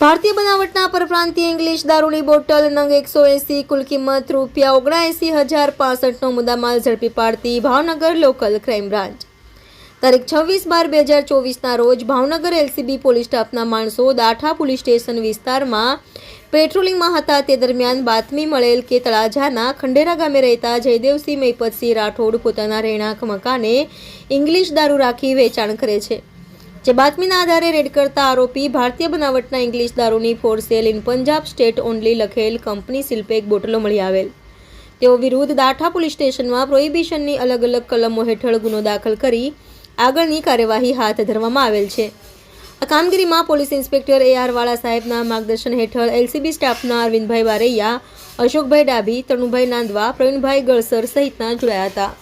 ભારતીય બનાવટના પરપ્રાંતીય ઇંગ્લિશ દારૂની બોટલ નંગ એકસો એંસી, કુલ કિંમત રૂપિયા ઓગણએંસી હજાર પાસઠનો મુદ્દામાલ ઝડપી પાડતી ભાવનગર લોકલ ક્રાઇમ બ્રાન્ચ. તારીખ છવ્વીસ બાર બે હજાર ચોવીસના રોજ ભાવનગર એલસીબી પોલીસ સ્ટાફના માણસો દાઠા પોલીસ સ્ટેશન વિસ્તારમાં પેટ્રોલિંગમાં હતા. તે દરમિયાન બાતમી મળેલ કે તળાજાના ખંડેરા ગામે રહેતા જયદેવસિંહ મૈપતસિંહ રાઠોડ પોતાના રહેણાંક મકાને ઇંગ્લિશ દારૂ રાખી વેચાણ કરે છે. જે બાતમીના આધારે રેડ કરતા આરોપી ભારતીય બનાવટના ઇંગ્લિશ દારૂની for sale in Punjab state only લખેલ કંપની સિલ્પેક બોટલો મળી આવેલ. તેઓ વિરુદ્ધ દાઠા પોલીસ સ્ટેશનમાં પ્રોહિબિશનની અલગ અલગ કલમો હેઠળ ગુનો દાખલ કરી આગળની કાર્યવાહી હાથ ધરવામાં આવેલ છે. આ કામગીરીમાં પોલીસ ઇન્સ્પેક્ટર એ આર વાળા સાહેબના માર્ગદર્શન હેઠળ એલસીબી સ્ટાફના અરવિંદભાઈ બારૈયા, અશોકભાઈ ડાભી તણુભાઈ નાંદવા, પ્રવીણભાઈ ગળસર સહિતના જોડાયા હતા.